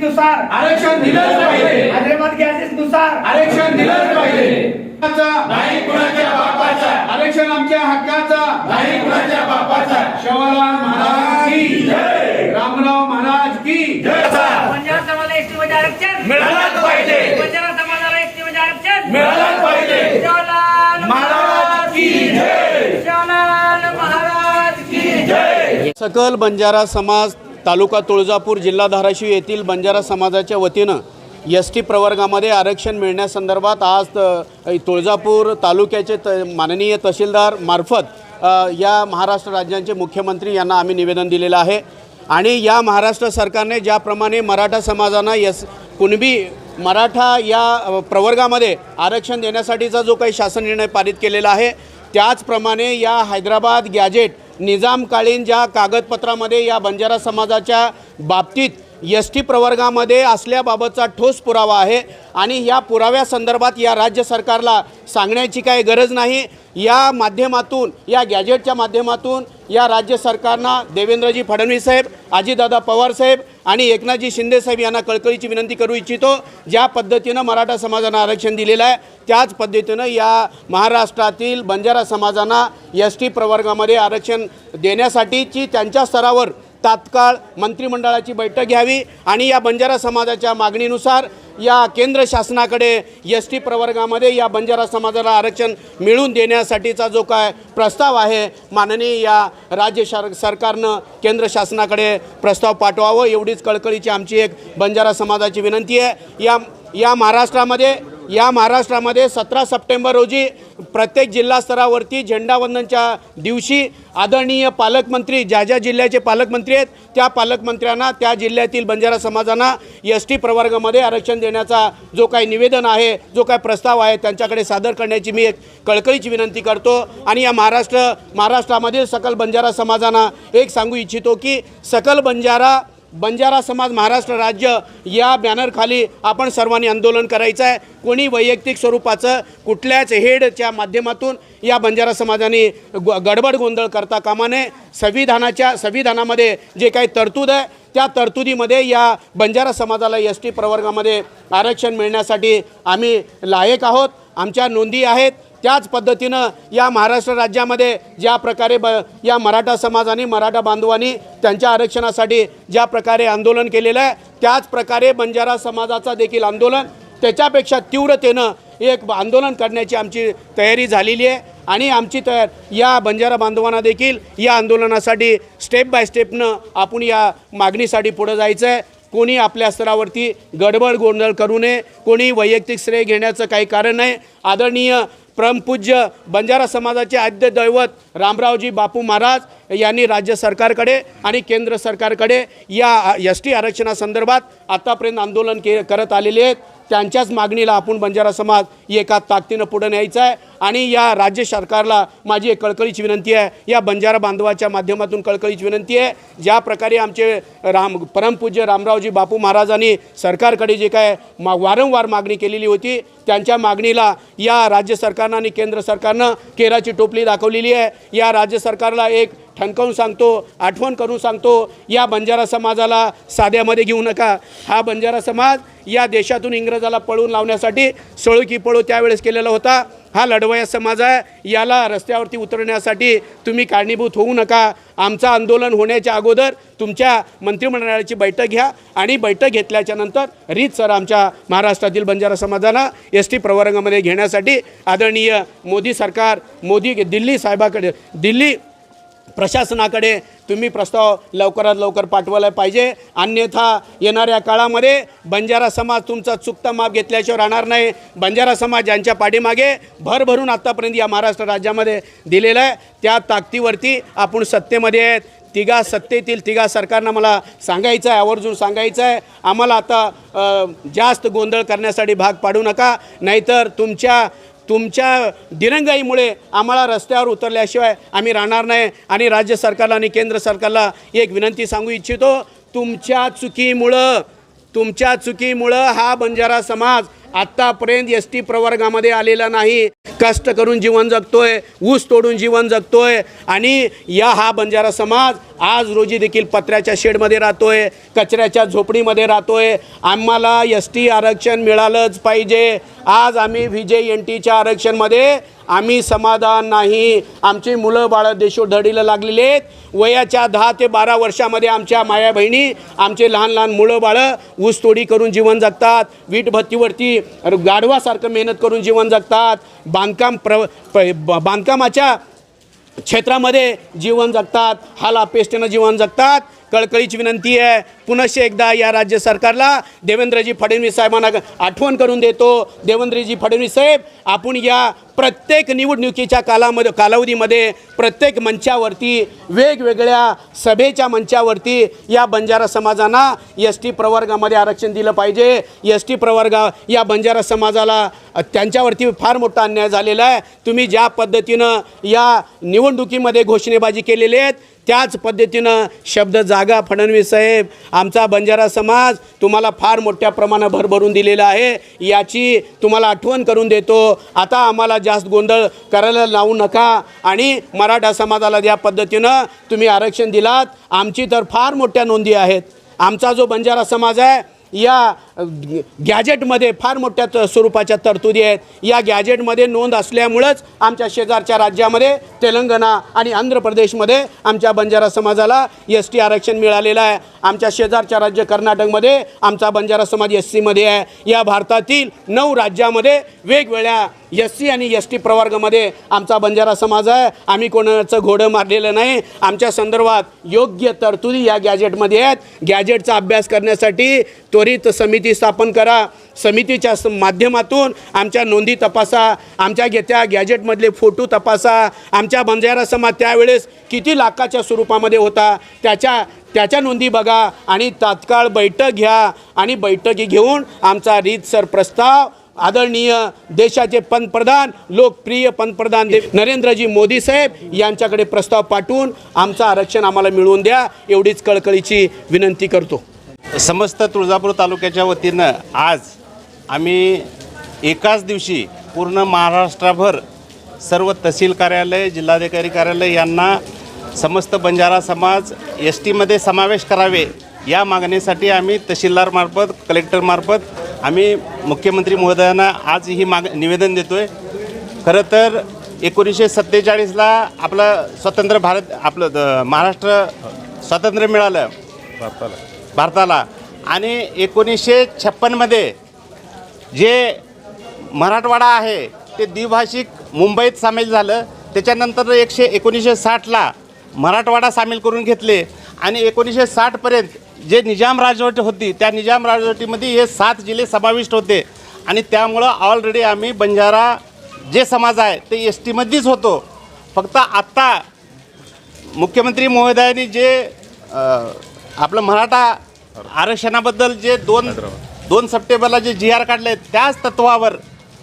नुसार आरक्षण दिलंच पाहिजे. हैदराबाद गॅजेस नुसार आरक्षण दिलंच पाहिजे. नाही कुणाच्या बापाचा. आरक्षण आमच्या हक्काचा. नाही कुणाच्या बापाचा. शवलाल महाराज की जय. रामराव महाराज की जय. बंजारा समाजाला एसटी मध्ये आरक्षण. मिळालंच पाहिजे. बंजारा समाजाला एसटी मध्ये आरक्षण. मिळालंच पाहिजे. शिवलाल महाराज की जय. शिवलाल महाराज की जय. सकल बंजारा समाज तालुका तुळजापूर जिल्हा धाराशिव येथील बंजारा समाजाच्या वतीनं एस टी प्रवर्गामध्ये आरक्षण मिळण्यासंदर्भात आज त- तुळजापूर तालुक्याचे त माननीय तहसीलदार मार्फत या महाराष्ट्र राज्यांचे मुख्यमंत्री यांना आम्ही निवेदन दिलेलं आहे. आणि या महाराष्ट्र सरकारने ज्याप्रमाणे मराठा समाजानं यस कुणबी मराठा या प्रवर्गामध्ये आरक्षण देण्यासाठीचा जो काही शासन निर्णय पारित केलेला आहे त्याचप्रमाणे या हैदराबाद गॅजेट निजामकालीन ज्या कागदपत्रामध्ये या बंजारा समाजाच्या बाबतीत एस टी प्रवर्गामध्ये असल्याबाबतचा ठोस पुरावा आहे आणि या पुराव्यासंदर्भात या राज्य सरकारला सांगण्याची काही गरज नाही. या माध्यमातून या गॅजेटच्या माध्यमातून या राज्य सरकारना देवेंद्रजी फडणवीस साहेब अजितदादा पवार साहेब आणि एकनाथजी शिंदे साहेब यांना कळकळीची विनंती करू इच्छितो ज्या पद्धतीनं मराठा समाजानं आरक्षण दिलेलं आहे त्याच पद्धतीनं या महाराष्ट्रातील बंजारा समाजांना एस टी प्रवर्गामध्ये आरक्षण देण्यासाठीची त्यांच्या स्तरावर तात्काळ मंत्रिमंडळाची बैठक घ्यावी आणि या बंजारा समाजाच्या मागणीनुसार या केंद्र शासनाकडे एस टी प्रवर्गामध्ये या बंजारा समाजाला आरक्षण मिळवून देण्यासाठीचा जो काय प्रस्ताव आहे माननीय या राज्य शार सरकारनं केंद्र शासनाकडे प्रस्ताव पाठवावं एवढीच कळकळीची आमची एक बंजारा समाजाची विनंती आहे. या या महाराष्ट्रामध्ये या महाराष्ट्रामध्ये सतरा सप्टेंबर रोजी प्रत्येक जिल्हास्तरावरती झेंडावंदनच्या दिवशी आदरणीय पालकमंत्री ज्या ज्या जिल्ह्याचे पालकमंत्री आहेत त्या पालकमंत्र्यांना त्या जिल्ह्यातील बंजारा समाजांना एस टी प्रवर्गामध्ये आरक्षण देण्याचा जो काही निवेदन आहे जो काही प्रस्ताव आहे त्यांच्याकडे सादर करण्याची मी एक कळकळीची विनंती करतो. आणि या महाराष्ट्र महाराष्ट्रामधील सकल बंजारा समाजांना एक सांगू इच्छितो की सकल बंजारा बंजारा समाज महाराष्ट्र राज्य या बॅनरखाली आपण सर्वांनी आंदोलन करायचं आहे. कोणी वैयक्तिक स्वरूपाचं कुठल्याच हेडच्या माध्यमातून या बंजारा समाजाने ग गडबड गोंधळ करता कामा नये. संविधानाच्या संविधानामध्ये जे काही तरतूद आहे त्या तरतुदीमध्ये या बंजारा समाजाला एस टी प्रवर्गामध्ये आरक्षण मिळण्यासाठी आम्ही लायक आहोत. आमच्या नोंदी आहेत. त्याच पद्धतीनं या महाराष्ट्र राज्यामध्ये ज्या प्रकारे ब या मराठा समाजाने मराठा बांधवांनी त्यांच्या आरक्षणासाठी ज्या प्रकारे आंदोलन केलेलं आहे त्याच प्रकारे बंजारा समाजाचा देखील आंदोलन त्याच्यापेक्षा तीव्रतेनं एक आंदोलन करण्याची आमची तयारी झालेली आहे. आणि आमची तयार या बंजारा बांधवांना देखील या आंदोलनासाठी स्टेप बाय स्टेपनं आपण या मागणीसाठी पुढं जायचं आहे कोणी आपल्या स्तरावरती गडबड गोंधळ करू नये कोणी वैयक्तिक श्रेय घेण्याचं काही कारण नाही. आदरणीय परमपूज्य बंजारा समाजाचे आद्य दैवत रामरावजी बापू महाराज यांनी राज्य सरकारकडे आणि केंद्र सरकारकडे या एस टी आरक्षणासंदर्भात आतापर्यंत आंदोलन के करत आलेले आहेत. त्यांच्याच मागणीला आपण बंजारा समाज एका ताकदीनं पुढे न्यायचा आहे. आणि या राज्य सरकारला माझी एक कळकळीची विनंती आहे. या बंजारा बांधवाच्या माध्यमातून कळकळीची विनंती आहे. ज्या प्रकारे आमचे राम परमपूज्य रामरावजी बापू महाराजांनी सरकारकडे जे काय मा वारंवार मागणी केलेली होती त्यांच्या मागणीला या राज्य सरकारनं आणि केंद्र सरकारनं केराची टोपली दाखवलेली आहे. या राज्य सरकारला एक ठणकावून सांगतो आठवण करून सांगतो या बंजारा समाजाला साध्यामध्ये घेऊ नका. हा बंजारा समाज या देशातून इंग्रजाला पळून लावण्यासाठी सळू की पळू त्यावेळेस केलेला होता. हा लढवया समाज आहे. याला रस्त्यावरती उतरण्यासाठी तुम्ही कारणीभूत होऊ नका. आमचं आंदोलन होण्याच्या अगोदर तुमच्या मंत्रिमंडळाची बैठक घ्या आणि बैठक घेतल्याच्या नंतर रीत सर आमच्या महाराष्ट्रातील बंजारा समाजाला एस टी प्रवर्गामध्ये घेण्यासाठी आदरणीय मोदी सरकार मोदी दिल्ली साहेबाकडे दिल्ली प्रशासनाकडे तुम्ही प्रस्ताव लवकरात लवकर पाठवायला पाहिजे. अन्यथा येणाऱ्या काळामध्ये बंजारा समाज तुमचा चुकता माप घेतल्याशिवाय राहणार नाही. बंजारा समाज ज्यांच्या पाठीमागे भरभरून आत्तापर्यंत या महाराष्ट्र राज्यामध्ये दिलेलं आहे. त्या ताकदीवरती आपण सत्तेमध्ये आहेत. तिघा सत्तेतील तिघा सरकारनं मला सांगायचं आहे आवर्जून सांगायचं आहे. आम्हाला आता जास्त गोंधळ करण्यासाठी भाग पाडू नका. नाहीतर तुमच्या तुमच्या दिरंगाईमुळे आम्हाला रस्त्यावर उतरल्याशिवाय आम्ही राहणार नाही. आणि राज्य सरकारला आणि केंद्र सरकारला एक विनंती सांगू इच्छितो तुमच्या चुकीमुळं तुमच्या चुकीमुळं हा बंजारा समाज आत्तापर्यंत एस टी प्रवर्गामध्ये आलेला नाही. कष्ट करून जीवन जगतोय ऊस तोडून जीवन जगतोय आणि या हा बंजारा समाज आज रोजी देखील पत्र्याच्या शेडमध्ये राहतोय कचऱ्याच्या झोपडीमध्ये राहतोय. आम्हाला एस टी आरक्षण मिळालंच पाहिजे. आज आम्ही व्ही जे एन टीच्या आरक्षणमध्ये आम्ही समाधान नाही. आमची मुलं बाळं देशोधडीला लागलेली आहेत. वयाच्या दहा ते बारा वर्षामध्ये आमच्या माया बहिणी आमचे लहान लहान मुलं बाळं ऊसतोडी करून जीवन जगतात. वीटभत्तीवरती गाढवासारखं मेहनत करून जीवन जगतात. बांधकाम प्र ब- बांधकामाच्या क्षेत्रामध्ये जीवन जगतात. हाल अपेष्टेनं जीवन जगतात. कळकळीची विनंती आहे. पुनश्च एकदा या राज्य सरकारला देवेंद्रजी फडणवीस साहेबांना आठवण करून देतो. देवेंद्रजी फडणवीस साहेब आपण या प्रत्येक निवडणुकीच्या कालामध्ये कालावधीमध्ये प्रत्येक मंचावरती वेगवेगळ्या सभेच्या मंचावरती या बंजारा समाजांना एस टी प्रवर्गामध्ये आरक्षण दिलं पाहिजे. एस टी प्रवर्गा या बंजारा समाजाला त्यांच्यावरती फार मोठा अन्याय झालेला आहे. तुम्ही ज्या पद्धतीनं या निवडणुकीमध्ये घोषणेबाजी केलेली आहेत त्याच पद्धतीनं शब्द जागा फडणवीस साहेब आमचा बंजारा समाज तुम्हाला फार मोठ्या प्रमाणात भरभरून दिलेला आहे याची तुम्हाला आठवण करून देतो. आता आम्हाला जास्त गोंधळ करायला लावू नका आणि मराठा समाजाला ज्या पद्धतीनं तुम्ही आरक्षण दिलात आमची तर फार मोठ्या नोंदी आहेत. आमचा जो बंजारा समाज आहे या गॅजेटमध्ये फार मोठ्या त- स्वरूपाच्या तरतुदी आहेत. या गॅजेटमध्ये नोंद असल्यामुळंच आमच्या शेजारच्या राज्यामध्ये तेलंगणा आणि आंध्र प्रदेशमध्ये आमच्या बंजारा समाजाला एस टी आरक्षण मिळालेलं आहे. आमच्या शेजारच्या राज्य कर्नाटकमध्ये आमचा बंजारा समाज एस सीमध्ये आहे. या भारतातील नऊ राज्यामध्ये वेगवेगळ्या एस सी आणि एस टी प्रवर्गामध्ये आमचा बंजारा समाज आहे. आम्ही कोणाचं घोडं मारलेलं नाही. आमच्या संदर्भात योग्य तरतुदी या गॅजेटमध्ये आहेत. गॅजेटचा अभ्यास करण्यासाठी त्वरित समिती स्थापन करा. समितीच्या स- माध्यमातून आमच्या नोंदी तपासा. आमच्या घेत्या गॅजेटमधले फोटो तपासा. आमच्या बंजारा समाज त्यावेळेस किती लाखाच्या स्वरूपामध्ये होता त्याच्या त्याच्या नोंदी बघा आणि तात्काळ बैठक घ्या आणि बैठकी घेऊन आमचा रीतसर प्रस्ताव आदरणीय देशाचे पंतप्रधान लोकप्रिय पंतप्रधान देव नरेंद्रजी मोदी साहेब यांच्याकडे प्रस्ताव पाठवून आमचं आरक्षण आम्हाला मिळवून द्या एवढीच कळकळीची विनंती करतो. समस्त तुळजापूर तालुक्याच्या वतीनं आज आम्ही एकाच दिवशी पूर्ण महाराष्ट्राभर सर्व तहसील कार्यालय जिल्हाधिकारी कार्यालय यांना समस्त बंजारा समाज एस टीमध्ये समावेश करावे या मागणीसाठी आम्ही तहसीलदारमार्फत कलेक्टरमार्फत आम्ही मुख्यमंत्री महोदयांना आज ही माग निवेदन देतो आहे खरं तर एकोणीसशे सत्तेचाळीसला आपलं स्वतंत्र भारत आपलं महाराष्ट्र स्वातंत्र्य मिळालं. भारताला. आणि एकोणीसशे छप्पनमध्ये जे मराठवाडा आहे ते द्विभाषिक मुंबईत सामील झालं. त्याच्यानंतर एकशे एकोणीसशे साठला मराठवाडा सामील करून घेतले. आणि एकोणीसशे साठपर्यंत जे निजाम राजवट होती त्या निजाम राजवटीमध्ये हे सात जिल्हे समाविष्ट होते. आणि त्यामुळं ऑलरेडी आम्ही बंजारा जे समाज आहे ते एस टीमध्येच होतो. फक्त आत्ता मुख्यमंत्री महोदयांनी जे आपलं मराठा आरक्षणाबद्दल जे दोन दोन सप्टेंबरला जे जी आर काढले त्याच तत्वावर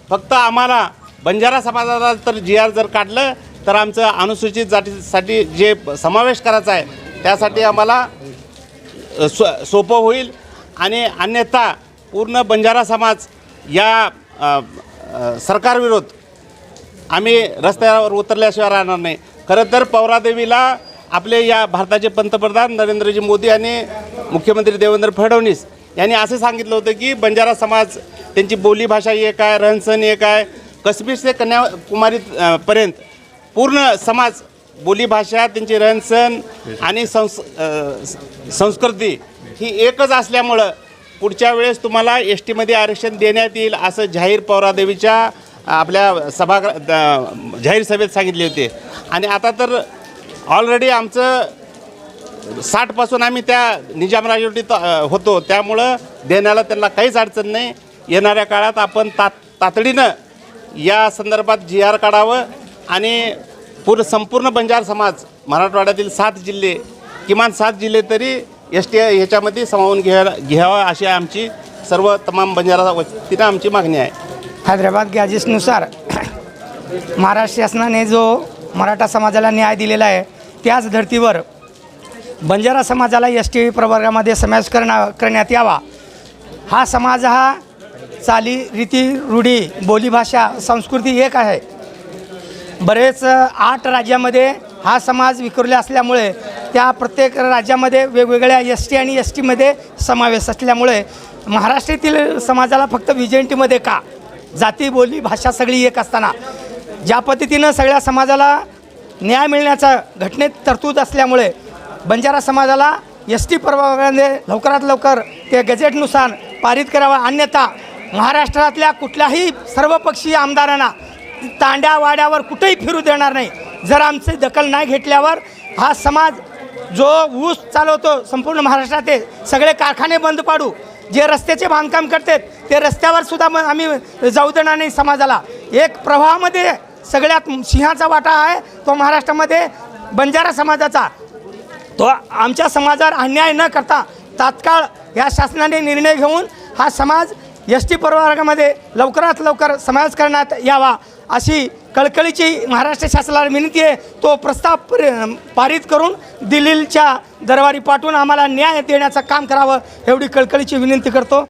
फक्त आम्हाला बंजारा समाजाला तर जी आर जर काढलं तर आमचं अनुसूचित जातीसाठी जे समावेश करायचा आहे त्यासाठी आम्हाला सो सोपं होईल. आणि अन्यथा पूर्ण बंजारा समाज या सरकारविरोध आम्ही रस्त्यावर उतरल्याशिवाय राहणार नाही. खरं तर पवरादेवीला आपले या भारताचे पंतप्रधान नरेंद्रजी मोदी आणि मुख्यमंत्री देवेंद्र फडणवीस यांनी असं सांगितलं होतं की बंजारा समाज त्यांची बोलीभाषा एक आहे रहनसहन एक आहे. कश्मीर ते कन्याकुमारी पर्यंत पूर्ण समाज बोलीभाषा त्यांची रहनसहन आणि संस अ, संस्कृती ही एकच असल्यामुळं पुढच्या वेळेस तुम्हाला एस टीमध्ये आरक्षण देण्यात येईल असं जाहीर पौरादेवीच्या आपल्या सभा जाहीर सभेत सांगितले होते. आणि आता तर ऑलरेडी आमचं साठपासून आम्ही त्या निजाम राजवटीत अ, होतो. त्यामुळं देण्याला त्यांना काहीच अडचण नाही. येणाऱ्या काळात आपण तात तातडीनं या संदर्भात जी आर काढावं आणि पूर्ण संपूर्ण बंजार समाज मराठवाड्यातील सात जिल्हे किमान सात जिल्हे तरी एस टी ह्याच्यामध्ये सामावून घ्यायला घ्यावा अशी आमची सर्व तमाम बंजारा वतीनं आमची मागणी आहे. हैदराबाद गॅजेसनुसार महाराष्ट्र शासनाने जो मराठा समाजाला न्याय दिलेला आहे त्याच धर्तीवर बंजारा समाजाला एस टी प्रवर्गामध्ये समावेश करणा करण्यात यावा. हा समाज हा चाली रीती रूढी बोलीभाषा संस्कृती एक आहे. बरेच आठ राज्यामध्ये हा समाज विखुरला असल्यामुळे त्या प्रत्येक राज्यामध्ये वेगवेगळ्या एस टी आणि एस टीमध्ये समावेश असल्यामुळे महाराष्ट्रातील समाजाला फक्त विजयंतीमध्ये का? जाती बोली भाषा सगळी एक असताना. ज्या पद्धतीनं सगळ्या समाजाला न्याय मिळण्याचा घटनेत तरतूद असल्यामुळे बंजारा समाजाला एस टी प्रभागामध्ये लवकरात लवकर ते गजेटनुसार पारित करावा. अन्यथा महाराष्ट्रातल्या कुठल्याही सर्वपक्षीय आमदारांना तांड्या वाड्यावर कुठेही फिरू देणार नाही. जर आमची दखल नाही घेतल्यावर हा समाज जो ऊस चालवतो संपूर्ण महाराष्ट्रात सगळे कारखाने बंद पाडू. जे रस्त्याचे बांधकाम करतात ते रस्त्यावर सुद्धा मग आम्ही जाऊ देणार नाही समाजाला. एक प्रवाहामध्ये सगळ्यात सिंहाचा वाटा आहे तो महाराष्ट्रामध्ये बंजारा समाजाचा. तो आमच्या समाजावर अन्याय न करता तात्काळ या शासनाने निर्णय घेऊन हा समाज एस टी प्रवर्गामध्ये लवकरात लवकर समावेश करण्यात यावा. अशी कळकळीची महाराष्ट्र शासनाला विनंती आहे तो प्रस्ताव पारित करून दिल्लीच्या दरबारी पाठवून आम्हाला न्याय देण्याचं काम करावं एवढी कळकळीची विनंती करतो.